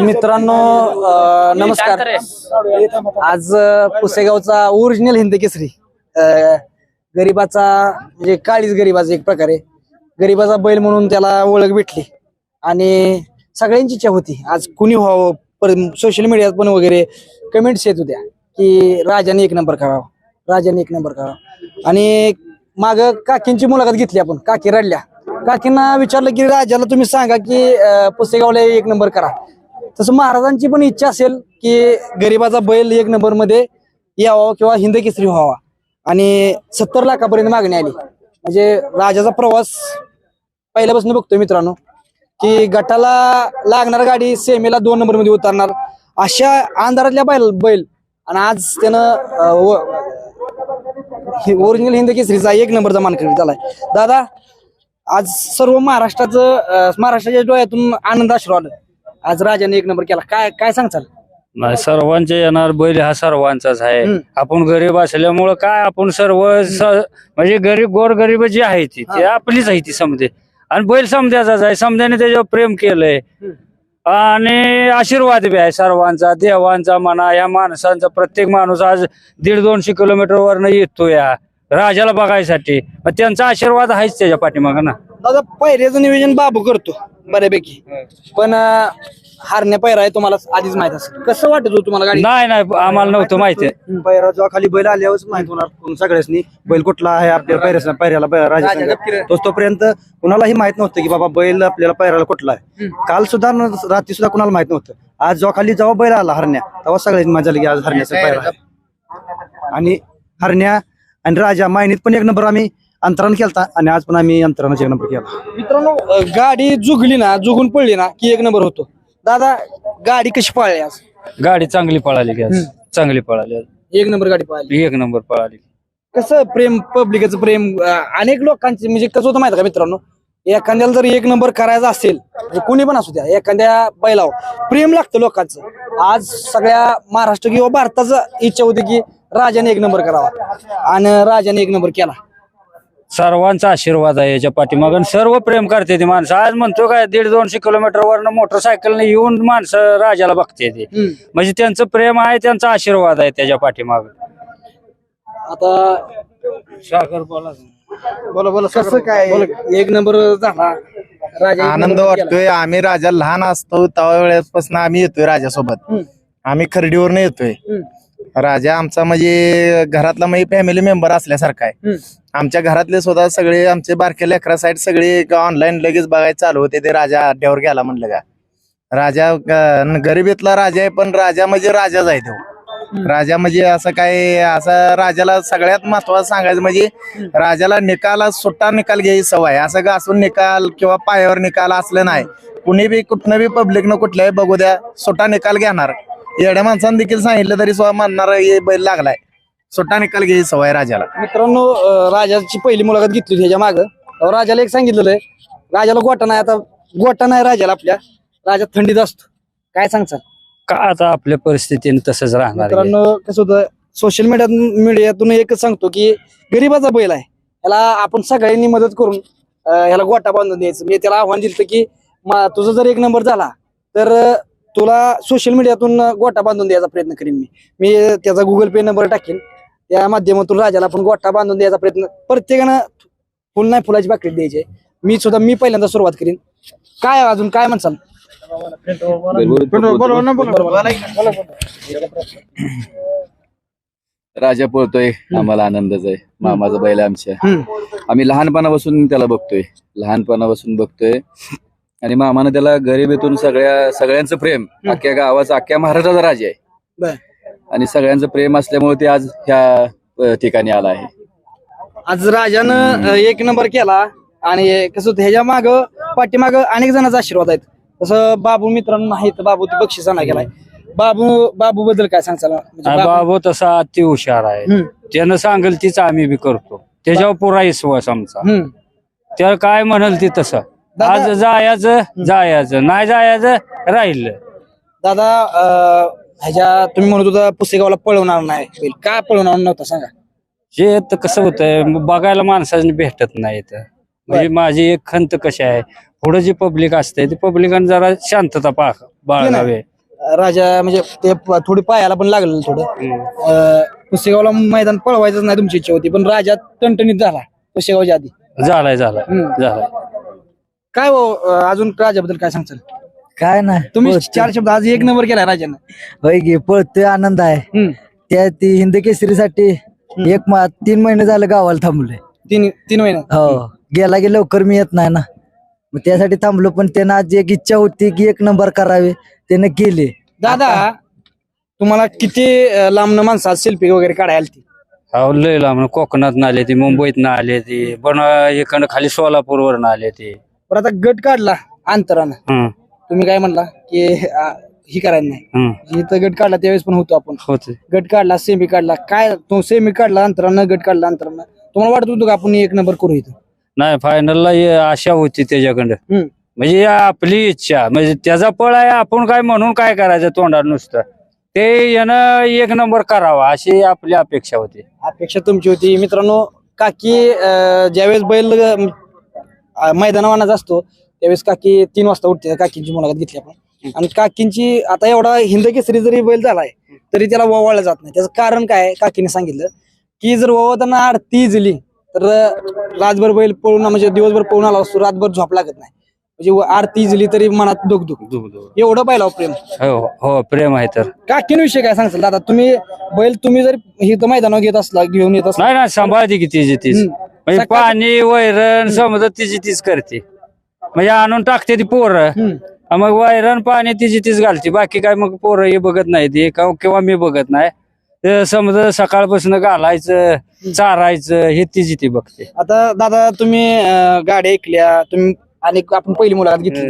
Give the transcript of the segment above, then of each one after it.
मित्रांनो नमस्कार. आज पुसेगावचा ओरिजिनल हिंद केसरी. अं, गरीबाचा म्हणजे काळीच गरिबाचा एक प्रकारे. गरीबाचा बैल म्हणून त्याला ओळख भेटली. आणि सगळ्यांची इच्छा होती. आज कुणी व्हावं सोशल मीडियात पण वगैरे कमेंट्स येत होत्या की राजाने एक नंबर करावा. राजाने एक नंबर करावा. आणि माग काकींची मुलाखत घेतली आपण काकी रडल्या. काकींना विचारलं की राजाला तुम्ही सांगा की पुसेगावला एक नंबर करा. तसं महाराजांची पण इच्छा असेल की गरीबाचा बैल एक नंबरमध्ये यावा किंवा हिंद केसरी व्हावा. आणि सत्तर लाखापर्यंत मागणी आली. म्हणजे राजाचा प्रवास पहिल्यापासून बघतोय मित्रांनो की गटाला लागणार गाडी सेमीला दोन नंबरमध्ये उतरणार. अशा अंधारातल्या बैल बैल. आणि आज त्यानं ओरिजिनल हिंद केसरीचा एक नंबरचा मानकरी झालाय दादा आज सर्व महाराष्ट्राचं अं, महाराष्ट्राच्या डोळ्यातून आनंद अश्रू आलं. आज राजाने एक नंबर केला. काय काय सांगचाल नाही सर्वांचे येणार बैल हा सर्वांचाच आहे. हम्म. आपण गरीब असल्यामुळं काय आपण सर्व स- म्हणजे गरीब गोर गरीब जी आहे ती ती आपलीच आहे ती समजे. आणि बैल समद्याचाच आहे. समद्याने त्याच्यावर प्रेम केलंय. आणि आशीर्वाद बी आहे सर्वांचा देवांचा म्हणा या माणसांचा प्रत्येक माणूस आज दीड दोनशे किलोमीटर वरनं येतो या राजाला बघायसाठी. मग त्यांचा आशीर्वाद आहेच त्याच्या पाठीमाग ना. दादा पहिल्याचं नियोजन बाबू करतो बऱ्यापैकी. पण अं, हारण्या पैरा आहे तुम्हाला आधीच माहीत असेल. कसं वाटत होतं तुम्हाला गाडी? नाही नाही आम्हाला नव्हतं माहिती. पैरा जेव्हा खाली बैल आल्यावरच माहीत होणार कोण सगळ्यासनी. बैल कुठला आहे आपल्याला पैऱ्या पैऱ्याला बै- राजा राजा संघ. नक्की. तोच तोपर्यंत कुणालाही माहीत नव्हतं की बाबा बैल आपल्याला पैराला कुठला आहे. काल सुद्धा न- रात्री सुद्धा कुणाला माहीत नव्हतं. आज जेव्हा खाली जेव्हा बैल आला हरण्या तेव्हा सगळ्यांनी मजा आली की आज हरण्याचा पैरा आहे. आणि हरण्या आणि राजा मायनीत पण एक नंबर आम्ही अंतरानं केलता आणि आज पण आम्ही अंतरानं एक नंबर केला मित्रांनो अं, गाडी जुगली ना जुगून पडली ना की एक नंबर होतो? दादा गाडी कशी पळली आज? गाडी चांगली पळाली आज. चांगली पळाली आज. एक नंबर गाडी पळाली. एक नंबर पळाली. कसं प्रेम पब्लिकचं प्रेम अं, अनेक लोकांचे म्हणजे कसं होतं माहिती का मित्रांनो? एखाद्याला जर एक नंबर करायचा असेल म्हणजे कोणी पण असू द्या एखाद्या बैलावर प्रेम लागतं लोकांचं. आज सगळ्या महाराष्ट्र किंवा भारताचं इच्छा होती की राजाने एक नंबर करावा. आणि राजाने एक नंबर केला. सर्वांचा आशीर्वाद आहे याच्या पाठीमागं. आणि सर्व प्रेम करते ती माणसं. आज म्हणतो काय दीड दोनशे किलोमीटर वरनं मोटरसायकलने येऊन माणसं राजाला बघते ते. म्हणजे त्यांचं प्रेम आहे त्यांचा आशीर्वाद आहे त्याच्या पाठीमाग. आता साखर बोला. बोला बोला कसं काय? एक नंबर झाला. राजा आनंद. वाटतोय. आम्ही राजा लहान असतो तेव्हा वेळेपासून आम्ही येतोय राजासोबत. आम्ही खरेदीवरनं येतोय. राजा आमचा म्हणजे घरातला म्हणजे फॅमिली मेंबर असल्यासारखा आहे. आमच्या घरातले स्वतः सगळे आमचे बारक्या लेकरा साईड सगळे ऑनलाईन लगेच बघायला चालू होते. ते राजा अड्ड्यावर गेला म्हणलं का. राजा गरिबीतला राजा आहे पण राजा म्हणजे राजाच आहे तो. राजा म्हणजे असं काय असं राजाला सगळ्यात महत्वाचं सांगायचं म्हणजे राजाला निकाला सुट्टा निकाल घ्यायची सवय. असं घासून निकाल किंवा पायावर निकाल असलं नाही. कुणी बी कुठनं बी पब्लिकनं कुठल्याही बघू द्या सुट्टा निकाल घेणार. येड्या माणसानं देखील सांगितलं तरी सुद्धा म्हणणार हे बैल लागलाय. सुट्टा निकाल घ्यायची सवय राजाला. मित्रांनो अं, राजाची पहिली मुलाखत घेतली होती ह्याच्या माग. राजाला एक सांगितलेलं आहे राजाला गोटा नाही आता गोटा नाही राजाला आपल्या. राजा थंडीत असतो. काय सांगचाल का आता आपल्या परिस्थितीने तसंच राहणार आहे. मित्रांनो कसं होतं सोशल मीडिया मीडियातून एकच सांगतो की गरीबाचा बैल आहे. याला आपण सगळ्यांनी मदत करून अं, ह्याला गोटा बांधून द्यायचं. मी त्याला आव्हान दिलं की मा- तुझा जर एक नंबर झाला तर अं, तुला सोशल मीडियातून गोटा बांधून द्यायचा प्रयत्न करीन मी. मी त्याचा गुगल पे नंबर टाकेन. त्या माध्यमातून राजाला आपण गोटा बांधून द्यायचा प्रयत्न. प्रत्येकानं फुल नाही फुलाची पाकळी द्यायची. मी सुद्धा मी पहिल्यांदा सुरुवात करीन. काय अजून? काय म्हणसाल? राजा पळतोय. आम्हाला आनंदच आहे. मामाचा बैल आमच्या. आम्ही लहानपणापासून त्याला बघतोय. लहानपणापासून बघतोय. आणि मामानं त्याला गरिबीतून सगळ्या सगळ्यांचं प्रेम अख्ख्या गावाचा अख्ख्या महाराष्ट्राचा राजा आहे. आणि सगळ्यांचं प्रेम असल्यामुळे ते आज ह्या ठिकाणी आला आहे. आज राजानं एक नंबर केला आणि कसं ह्याच्या माग पाठीमाग अनेक जणांचा आशीर्वाद आहेत. तसं बाबू मित्रांनो नाहीत बाबू ते बक्षिसाना गेलाय. बाबू बाबू बद्दल काय सांगचाल म्हणजे बाबू- तसा अति हुशार आहे. त्यानं सांगेल तीच आम्ही बी करतो. त्याच्यावर पुरा विश्वास आमचा. त्या काय म्हणाल ते तसं. आज जायचं जायचं नाही जायचं राहिलं. दादा अं, ह्याच्या तुम्ही म्हणत होता पुसेगावला पळवणार नाही. बैल. का पळवणार नव्हता सांगा. हे तर कसं होतंय बघायला माणसाने भेटत नाही इथं. म्हणजे माझी एक खंत कशी आहे पुढे जी पब्लिक असते ती पब्लिकांनी जरा शांतता पा बाळगावे. राजा म्हणजे ते प- थोडी पायाला पण लागलं थोडं. अं, पुसेगावला मैदान पळवायचंच नाही तुमची इच्छा होती पण राजा टणटणीत झाला पुसेगावच्या आधी. झालाय झालाय हम्म. झालाय. काय हो अं, अजून राजाबद्दल काय सांगचाल काय नाही तुम्ही चार शब्द आज एक नंबर केला राजानं. होय की पळतोय आनंद आहे. हम्म. त्या ती हिंद केसरीसाठी एक मा- तीन महिने झालं गावाला थांबलोय. तीन तीन महिने? हो गेला की लवकर मी येत नाही ना. मग त्यासाठी थांबलो पण त्यानं आज एक इच्छा होती की एक नंबर करावे. त्यानं केले. दादा तुम्हाला किती अं, लांबनं माणसं सेल्फी वगैरे काढायला ती अहो लय लांब कोकणात आले ती मुंबईत आले ती पण इकडं खाली सोलापूर वरनं आले ते. पण आता गट काढला अंतरानं. हम्म, तुम्ही काय म्हणला की ही करायला नाही. हम्म, जिथं गट काढला त्यावेळेस पण होतो आपण. होते गट काढला सेमी काढला काय तो सेमी काढला अंतरानं गट काढला अंतरानं. तुम्हाला वाटत होतं का आपण एक नंबर करू इथं? नाही फायनलला आशा होती त्याच्याकडं. हम्म. म्हणजे आपली इच्छा म्हणजे त्याचा पळ आहे आपण काय म्हणून काय करायचं तोंडात नुसतं. ते यानं एक नंबर करावा अशी आपली अपेक्षा होती. अपेक्षा तुमची होती. मित्रांनो काकी अं, ज्यावेळेस बैल अं, मैदानावानाच असतो त्यावेळेस काकी तीन वाजता उठते काकींची मुलाखत घेतली आपण. आणि काकींची आता एवढा हिंद केसरी जरी बैल झालाय तरी त्याला ववाळला जात नाही. त्याचं कारण काय? काकीने सांगितलं की जर ववाळताना आरती इजली तर रातभर बैल पळून म्हणजे दिवसभर पळून आला असतो रातभर झोप लागत नाही. म्हणजे आरती इजली तरी मनात दुख दुख. एवढं पाहिलं प्रेम. हो हो प्रेम आहे तर. काकींविषयी काय सांगचाल दादा तुम्ही बैल तुम्ही जर इथं मैदानावर घेत असला घेऊन येत असला. सांभाळते की तिची तीच. हम्म. म्हणजे सकाळ- पाणी वैरण समजा तिची तीच करते. म्हणजे आणून टाकते ती पोरं. मग वैरण पाणी तिची तीच घालते. बाकी काय मग पोरं हे बघत नाही ते. का- किंवा मी बघत नाही. ते समजा सकाळपासून घालायचं चारायचं हे तिची ती बघते. आता दादा तुम्ही अं, गाड्या ऐकल्या. तुम्ही आणि आपण पहिली मुलाखत घेतली.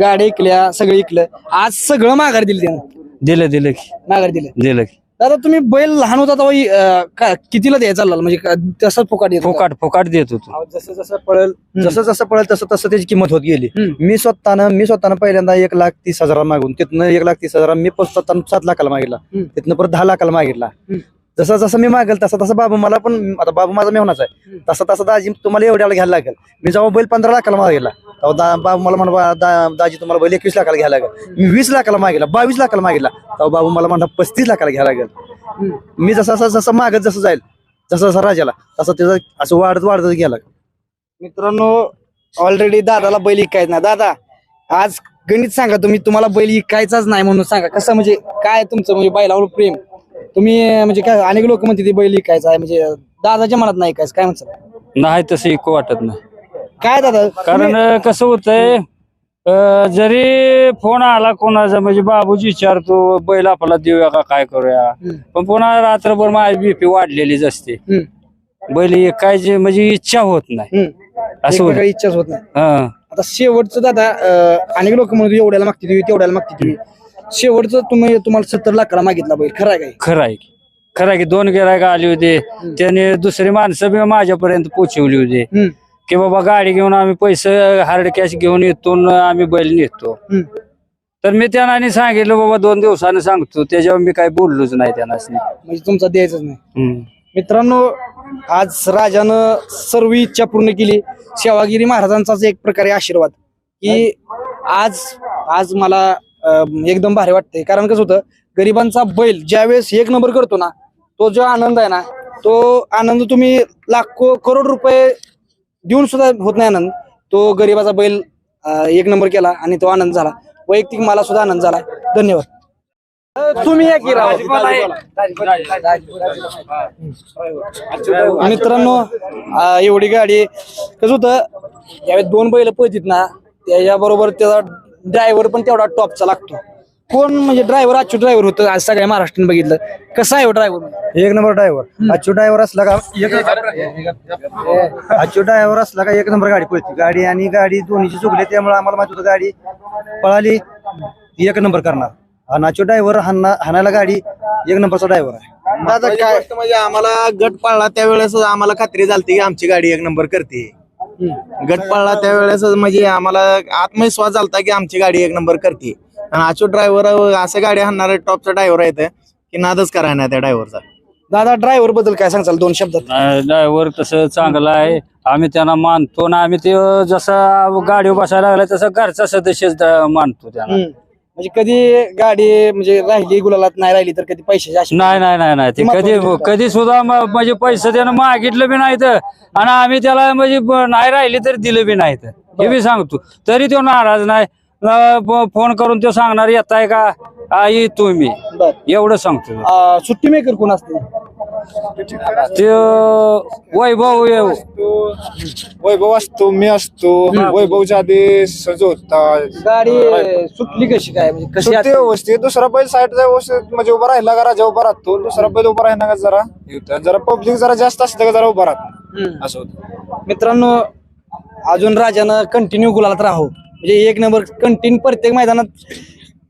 गाड्या ऐकल्या सगळं ऐकलं. आज सगळं माघार दिलं त्यानं. दिलं दिलं की. माघार दिलं. दिलं की. दादा तुम्ही बैल लहान होता तेव्हा अं, का- कितीला द्यायचा चालला म्हणजे का- तसं फुकाट येत होता? फुकाट फुकाट देत होतो. जसं जसं पळेल जसं जसं पळेल तसं तसं त्याची किंमत होत गेली. हम्म. मी स्वतःनं मी स्वतःनं पहिल्यांदा एक लाख तीस हजार मागून तिथनं एक लाख तीस हजार मी पण स्वतःनं सात लाखाला मागितला. हम्म. तिथनं परत दहा लाखाला मागितला. हम्म. जसं जसं मी मागेल तसं तसं बाबू मला पण आता बाबू माझा मेहनाच आहे. तसं तसं दाजी तुम्हाला एवढ्याला घ्यायला लागेल. मी जेव्हा बैल पंधरा लाखाला मागितला तेव्हा दा- बाबू मला म्हणा दा- दाजी तुम्हाला बैल एकवीस लाखाला घ्यायला लागेल. मी वीस लाखाला मागितला बावीस लाखाला मागितला. तेव्हा बाबू मला म्हणा पस्तीस लाखाला घ्यायला लागेल. मी जसं जसं जसं मागत जसं जाईल जसं जसं राजाला तसं त्याचं असं वाढत वाढतच गेला. मित्रांनो ऑलरेडी दादाला बैल इकायच ना दादा आज गणित सांगा तुम्ही तुम्हाला बैल इकायचाच नाही म्हणून सांगा. कसं म्हणजे काय तुमचं म्हणजे बैलावर प्रेम? तुम्ही म्हणजे काय अनेक लोक म्हणते ते बैल इकायचा आहे म्हणजे दादाच्या मनात नाही इकायचं काय म्हणतात? नाही तसं इको वाटत नाही. काय दादा? कारण अं, कसं होतंय अं, जरी फोन आला कोणाचा म्हणजे बाबूजी विचारतो बैल आपला देऊया का काय करूया? हम्म. पण पुन्हा रात्रभर माझी बीपी वाढलेलीच असते. हम्म, बैल काय म्हणजे इच्छा होत नाही. हम्म. असं एकमेकाला होत इच्छाच होत नाही. हा. आता शेवटचं दादा अं, अनेक लोक म्हणतो एवढ्याला मागते तुम्ही तेवढ्याला मागते तुम्ही शेवटचं तुम्ही तुम्हाला सत्तर लाखाला मागितला बैल खरं आहे काय खरं आहे की. खरं आहे की. दोन गिरायक आली होती. त्याने दुसरी माणसं बी माझ्यापर्यंत पोचवली होती. हम्म, की बाबा गाडी घेऊन आम्ही पैसे हार्ड कॅश घेऊन येतो न आम्ही बैल नेतो. हम्म. तर मी त्यांना सांगितलं बाबा दोन दिवसानं सांगतो त्याच्यावर मी काही बोललोच नाही त्यांना म्हणजे तुमचा द्यायचंच नाही. मित्रांनो आज राजानं सर्व इच्छा पूर्ण केली. सेवागिरी महाराजांचाच एक प्रकारे आशीर्वाद. की आज आज मला अं, एकदम भारी वाटतंय. कारण कसं होतं गरिबांचा बैल ज्यावेळेस एक नंबर करतो ना तो जो आनंद आहे ना तो आनंद तुम्ही लाखो करोड रुपये देऊन सुद्धा होत नाही आनंद. तो गरिबाचा बैल अं, एक नंबर केला आणि तो आनंद झाला. वैयक्तिक मला सुद्धा आनंद झाला. धन्यवाद. अं, तुम्ही या की राव? मित्रांनो एवढी गाडी कसं होतं यावेळी दोन बैल पळतीत ना त्याच्या बरोबर त्याचा ड्रायव्हर पण तेवढा टॉपचा लागतो. कोण म्हणजे ड्रायव्हर आजचे ड्रायव्हर होतं आज सगळ्या महाराष्ट्राने बघितलं. कसा आहे ड्रायव्हर एक नंबर ड्रायव्हर आजचो ड्रायव्हर असला का एक आजचो ड्रायव्हर असला का एक नंबर गाडी पळते. गाडी आणि गाडी दोन्हीची चुकले त्यामुळे आम्हाला माहीत होतं गाडी पळाली ती एक नंबर करणार. आणि आजचो ड्रायव्हर हाणा हाणायला गाडी एक नंबरचा ड्रायव्हर आहे. महत्वाची गोष्ट म्हणजे आम्हाला गट पाळला त्यावेळेस आम्हाला खात्री झालती की आमची गाडी एक नंबर करते. गट पाळला त्यावेळेस म्हणजे आम्हाला आत्मविश्वास झालता की आमची गाडी एक नंबर करते. आणि आचो ड्रायव्हर असं गाडी हाणणारे टॉपचा ड्रायव्हर आहेत की नादच करायला नाही त्या ड्रायव्हरचा दादा ड्रायव्हरबद्दल काय सांगचाल दोन शब्दात. ड्रायव्हर तसं चांगला आहे. आम्ही त्यांना मानतो ना आम्ही ते जसं गाडीवर बसायला लागला तसं घरचा सदस्यच मानतो त्यांना. म्हणजे कधी गाडी म्हणजे राहिली गुलालात नाही राहिली तर कधी पैशाची अशी नाही नाही नाही नाही. ते ती कधी आहे. कधी सुद्धा म- म्हणजे पैसे त्यानं मागितलं बी नाही तर आणि आम्ही त्याला म्हणजे ब- नाही राहिली तर दिलं बी नाही तर हे बी सांगतो. तरी तो नाराज नाही. फोन करून तो सांगणार येताय का? आई तुम्ही बर. एवढं सांगतो. अं, सुट्टी मेकर कोण असते? ते वैभव येऊ. वैभव असतो मी असतो. वैभवच्या आधी सज होता गाडी सुटली कशी काय? म्हणजे कशी सुट्टी असते? व्यवस्थित. दुसरा बैल साईड व्यवस्थित. म्हणजे उभा राहिला का राजा उभा राहतो. दुसरा बैल उभा राहिला का जरा हे होतं. जरा पब्लिक जरा जास्त असतं का जरा उभा राहतो. हम्म. असं होतं. मित्रांनो अजून राजानं कंटिन्यू गुलालात राहो म्हणजे एक नंबर कंटिन्यू प्रत्येक मैदानात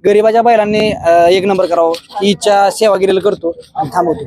गरीबाच्या बैलांनी अं, एक नंबर करावं. ही इच्छा सेवागिरीला करतो आणि थांबवतो.